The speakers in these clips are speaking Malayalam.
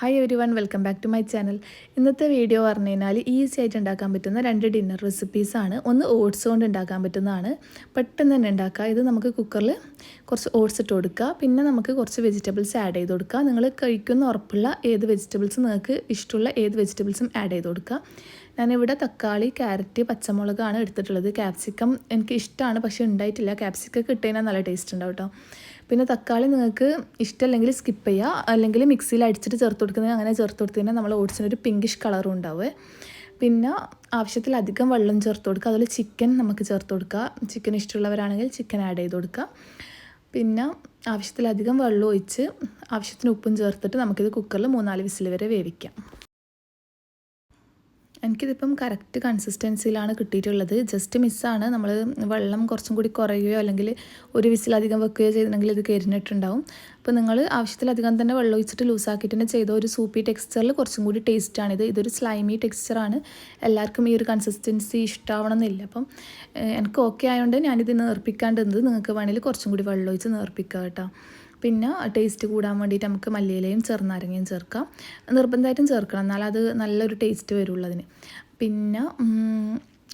Hi everyone welcome back to my channel ഇന്നത്തെ വീഡിയോ പറഞ്ഞു കഴിഞ്ഞാൽ ഈസി ആയിട്ട് ഉണ്ടാക്കാൻ പറ്റുന്ന രണ്ട് ഡിന്നർ റെസിപ്പീസാണ് ഒന്ന് ഓട്സ് കൊണ്ട് ഉണ്ടാക്കാൻ പറ്റുന്നതാണ്. പെട്ടെന്ന് തന്നെ ഉണ്ടാക്കുക. ഇത് നമുക്ക് കുക്കറിൽ കുറച്ച് ഓട്സ് ഇട്ട് കൊടുക്കുക. പിന്നെ നമുക്ക് കുറച്ച് വെജിറ്റബിൾസ് ആഡ് ചെയ്ത് കൊടുക്കുക. നിങ്ങൾ കഴിക്കുന്ന ഉറപ്പുള്ള ഏത് വെജിറ്റബിൾസും നിങ്ങൾക്ക് ഇഷ്ടമുള്ള ഏത് വെജിറ്റബിൾസും ആഡ് ചെയ്ത് കൊടുക്കുക. ഞാനിവിടെ തക്കാളി ക്യാരറ്റ് പച്ചമുളകാണ് എടുത്തിട്ടുള്ളത്. ക്യാപ്സിക്കം എനിക്ക് ഇഷ്ടമാണ് പക്ഷേ ഉണ്ടായിട്ടില്ല. ക്യാപ്സിക്കം കിട്ടുകഴിഞ്ഞാൽ നല്ല ടേസ്റ്റ് ഉണ്ടാവും കേട്ടോ പിന്നെ തക്കാളി നിങ്ങൾക്ക് ഇഷ്ടമല്ലെങ്കിൽ സ്കിപ്പ് ചെയ്യുക. അല്ലെങ്കിൽ മിക്സിയിൽ അടിച്ചിട്ട് ചേർത്ത് കൊടുക്കുന്നത് അങ്ങനെ ചേർത്ത് കൊടുത്തു കഴിഞ്ഞാൽ നമ്മൾ ഓട്സിനൊരു പിങ്കിഷ് കളറും ഉണ്ടാവുക പിന്നെ ആവശ്യത്തിലധികം വെള്ളം ചേർത്ത് കൊടുക്കുക. അതുപോലെ ചിക്കൻ നമുക്ക് ചേർത്ത് കൊടുക്കുക. ചിക്കൻ ഇഷ്ടമുള്ളവരാണെങ്കിൽ ചിക്കൻ ആഡ് ചെയ്ത് കൊടുക്കുക. പിന്നെ ആവശ്യത്തിലധികം വെള്ളം ഒഴിച്ച് ആവശ്യത്തിന് ഉപ്പും ചേർത്തിട്ട് നമുക്കിത് കുക്കറിൽ മൂന്നാൽ വിസിൽ വരെ വേവിക്കാം. എനിക്കിതിപ്പം കറക്റ്റ് കൺസിസ്റ്റൻസിയിലാണ് കിട്ടിയിട്ടുള്ളത്. ജസ്റ്റ് മിസ്സാണ് നമ്മൾ വെള്ളം കുറച്ചും കൂടി കുറയുകയോ അല്ലെങ്കിൽ ഒരു വിസിലധികം വെക്കുകയോ ചെയ്തിട്ടുണ്ടെങ്കിൽ ഇത് കരിഞ്ഞിട്ടുണ്ടാവും. അപ്പോൾ നിങ്ങൾ ആവശ്യത്തിലധികം തന്നെ വെള്ളം ഒഴിച്ചിട്ട് ലൂസാക്കിയിട്ട് തന്നെ ചെയ്ത. ഒരു സൂപ്പി ടെക്സ്ചറിൽ കുറച്ചും കൂടി ടേസ്റ്റാണിത് ഇതൊരു സ്ലൈമി ടെക്സ്ചറാണ് എല്ലാവർക്കും ഈ ഒരു കൺസിസ്റ്റൻസി ഇഷ്ടമാവണമെന്നില്ല അപ്പം എനിക്ക് ഓക്കെ ആയതുകൊണ്ട് ഞാനിത് നേർപ്പിക്കാണ്ടിരുന്നത് നിങ്ങൾക്ക് വേണമെങ്കിൽ കുറച്ചും കൂടി വെള്ളം ഒഴിച്ച് നേർപ്പിക്കുക കേട്ടോ. പിന്നെ ടേസ്റ്റ് കൂടാൻ വേണ്ടിയിട്ട് നമുക്ക് മല്ലിയിലയും ചെറുനാരങ്ങയും ചേർക്കാം. നിർബന്ധമായിട്ടും ചേർക്കണം. എന്നാൽ അത് നല്ലൊരു ടേസ്റ്റ് വരുള്ളൂ അതിന്. പിന്നെ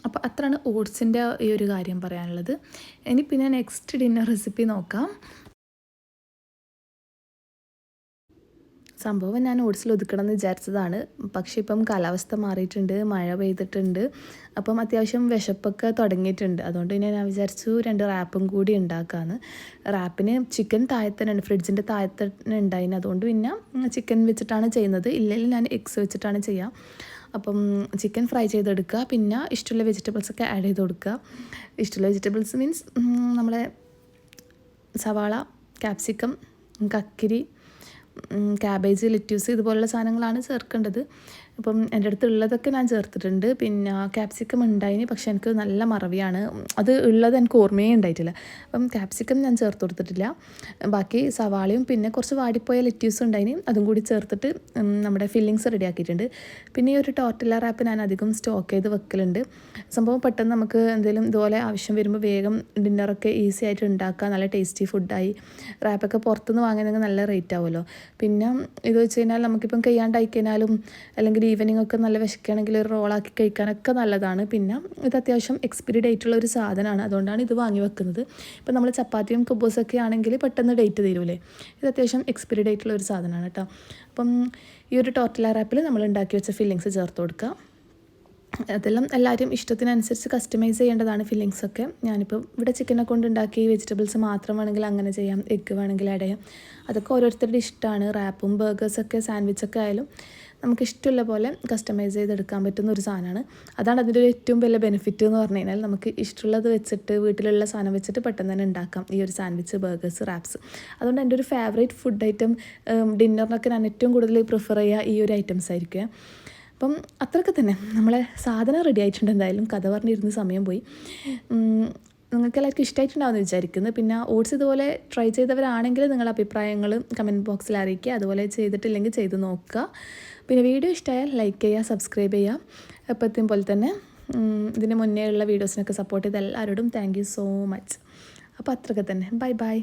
അപ്പോൾ അത്രയാണ് ഓട്സിന്റെ ഈ ഒരു കാര്യം പറയാനുള്ളത്. ഇനി പിന്നെ നെക്സ്റ്റ് ഡിന്നർ റെസിപ്പി നോക്കാം. സംഭവം ഞാൻ ഓട്സിൽ ഒതുക്കണം എന്ന് വിചാരിച്ചതാണ്. പക്ഷേ ഇപ്പം കാലാവസ്ഥ മാറിയിട്ടുണ്ട് മഴ പെയ്തിട്ടുണ്ട്. അപ്പം അത്യാവശ്യം വിശപ്പൊക്കെ തുടങ്ങിയിട്ടുണ്ട്. അതുകൊണ്ട് തന്നെ ഞാൻ വിചാരിച്ചു രണ്ട് റാപ്പും കൂടി ഉണ്ടാക്കാമെന്ന് റാപ്പിന് ചിക്കൻ താഴത്തന്നെ ഫ്രിഡ്ജിന്റെ താഴത്തന്നെ ഉണ്ടായിന്. അതുകൊണ്ട് പിന്നെ ചിക്കൻ വെച്ചിട്ടാണ് ചെയ്യുന്നത്. ഇല്ലെങ്കിൽ ഞാൻ എഗ്സ് വെച്ചിട്ടാണ് ചെയ്യുക അപ്പം ചിക്കൻ ഫ്രൈ ചെയ്തെടുക്കുക. പിന്നെ ഇഷ്ടമുള്ള വെജിറ്റബിൾസൊക്കെ ആഡ് ചെയ്ത് കൊടുക്കുക. ഇഷ്ടമുള്ള വെജിറ്റബിൾസ് മീൻസ് നമ്മളെ സവാള ക്യാപ്സിക്കം കക്കിരി ക്യാബേജ് ലെറ്റ്യൂസ് ഇതുപോലുള്ള സാധനങ്ങളാണ് ചേർക്കേണ്ടത്. അപ്പം എന്റെ അടുത്ത് ഉള്ളതൊക്കെ ഞാൻ ചേർത്തിട്ടുണ്ട്. പിന്നെ ക്യാപ്സിക്കം ഉണ്ടായിന് പക്ഷെ എനിക്ക് നല്ല മറവിയാണ്. അത് ഉള്ളത് എനിക്ക് ഓർമ്മയേ ഉണ്ടായിട്ടില്ല. അപ്പം ക്യാപ്സിക്കം ഞാൻ ചേർത്ത് കൊടുത്തിട്ടില്ല. ബാക്കി സവാളയും പിന്നെ കുറച്ച് വാടിപ്പോയ ലെറ്റ്യൂസ് ഉണ്ടായിന്. അതും കൂടി ചേർത്തിട്ട് നമ്മുടെ ഫില്ലിങ്സ് റെഡി ആക്കിയിട്ടുണ്ട്. പിന്നെ ഈ ഒരു ടോർട്ടില്ല റാപ്പ് ഞാൻ അധികം സ്റ്റോക്ക് ചെയ്ത് വെക്കലുണ്ട്. സംഭവം പെട്ടെന്ന് നമുക്ക് എന്തെങ്കിലും ഇതുപോലെ ആവശ്യം വരുമ്പോൾ വേഗം ഡിന്നറൊക്കെ ഈസി ആയിട്ട് ഉണ്ടാക്കാം നല്ല ടേസ്റ്റി ഫുഡായി റാപ്പൊക്കെ പുറത്തുനിന്ന് വാങ്ങുന്നെങ്കിൽ നല്ല റേറ്റ് ആവുമല്ലോ. പിന്നെ ഇത് വെച്ച് കഴിഞ്ഞാൽ നമുക്കിപ്പം കയ്യാണ്ടായി കഴിഞ്ഞാലും അല്ലെങ്കിൽ ഈവനിങ് ഒക്കെ നല്ല വിശക്കുകയാണെങ്കിൽ ഒരു റോളാക്കി കഴിക്കാനൊക്കെ നല്ലതാണ്. പിന്നെ ഇത് അത്യാവശ്യം എക്സ്പിരി ഡേറ്റ് ഉള്ള ഒരു സാധനമാണ്. അതുകൊണ്ടാണ് ഇത് വാങ്ങി വെക്കുന്നത്. ഇപ്പം നമ്മൾ ചപ്പാത്തിയും കുബൂസൊക്കെ ആണെങ്കിൽ പെട്ടെന്ന് ഡേറ്റ് തരൂലേ? ഇത് അത്യാവശ്യം എക്സ്പിരി ഡേറ്റ് ഉള്ള ഒരു സാധനമാണ് കേട്ടോ. അപ്പം ഈ ഒരു ടോട്ടൽ റാപ്പിൽ നമ്മൾ ഉണ്ടാക്കി വെച്ച ഫില്ലിങ്സ് ചേർത്ത് കൊടുക്കുക അതെല്ലാം എല്ലാവരും ഇഷ്ടത്തിനനുസരിച്ച് കസ്റ്റമൈസ് ചെയ്യേണ്ടതാണ് ഫില്ലിങ്സൊക്കെ ഞാനിപ്പോൾ ഇവിടെ ചിക്കനെ കൊണ്ട് ഉണ്ടാക്കി വെജിറ്റബിൾസ് മാത്രം വേണമെങ്കിൽ അങ്ങനെ ചെയ്യാം. എഗ്ഗ് വേണമെങ്കിൽ അടയാം അതൊക്കെ ഓരോരുത്തരുടെ ഇഷ്ടമാണ്. റാപ്പും ബർഗേഴ്സൊക്കെ സാൻഡ്വിച്ചൊക്കെ ആയാലും നമുക്ക് ഇഷ്ടമുള്ള പോലെ കസ്റ്റമൈസ് ചെയ്തെടുക്കാൻ പറ്റുന്ന ഒരു സാധനമാണ്. അതാണ് അതിന്റെ ഒരു ഏറ്റവും വലിയ ബെനിഫിറ്റ് എന്ന് പറഞ്ഞു കഴിഞ്ഞാൽ നമുക്ക് ഇഷ്ടമുള്ളത് വെച്ചിട്ട് വീട്ടിലുള്ള സാധനം വെച്ചിട്ട് പെട്ടെന്ന് തന്നെ ഉണ്ടാക്കാം. ഈ ഒരു സാൻഡ്വിച്ച് ബർഗേഴ്സ് റാപ്സ് അതുകൊണ്ട് എന്റെ ഒരു ഫേവറേറ്റ് ഫുഡ് ഐറ്റം ഡിന്നറിനൊക്കെ ഞാൻ ഏറ്റവും കൂടുതൽ പ്രിഫർ ചെയ്യുക ഈ ഒരു ഐറ്റംസ് ആയിരിക്കും. അപ്പം അത്രയൊക്കെ തന്നെ. നമ്മളെ സാധനം റെഡി ആയിട്ടുണ്ട് എന്തായാലും. കഥ പറഞ്ഞിരുന്ന സമയം പോയി. നിങ്ങൾക്ക് എല്ലാവർക്കും ഇഷ്ടമായിട്ടുണ്ടാവും എന്ന് വിചാരിക്കുന്നു. പിന്നെ ഓട്സ് ഇതുപോലെ ട്രൈ ചെയ്തവരാണെങ്കിൽ നിങ്ങളുടെ അഭിപ്രായങ്ങൾ കമന്റ് ബോക്സിൽ അറിയിക്കുക. അതുപോലെ ചെയ്തിട്ടില്ലെങ്കിൽ ചെയ്ത് നോക്കുക. പിന്നെ വീഡിയോ ഇഷ്ടമായാൽ ലൈക്ക് ചെയ്യുക സബ്സ്ക്രൈബ് ചെയ്യുക. എപ്പോഴത്തെയും പോലെ തന്നെ ഇതിന് മുന്നേ ഉള്ള വീഡിയോസിനൊക്കെ സപ്പോർട്ട് ചെയ്ത എല്ലാവരോടും താങ്ക് സോ മച്ച് അപ്പോൾ അത്രയൊക്കെ തന്നെ. Bye bye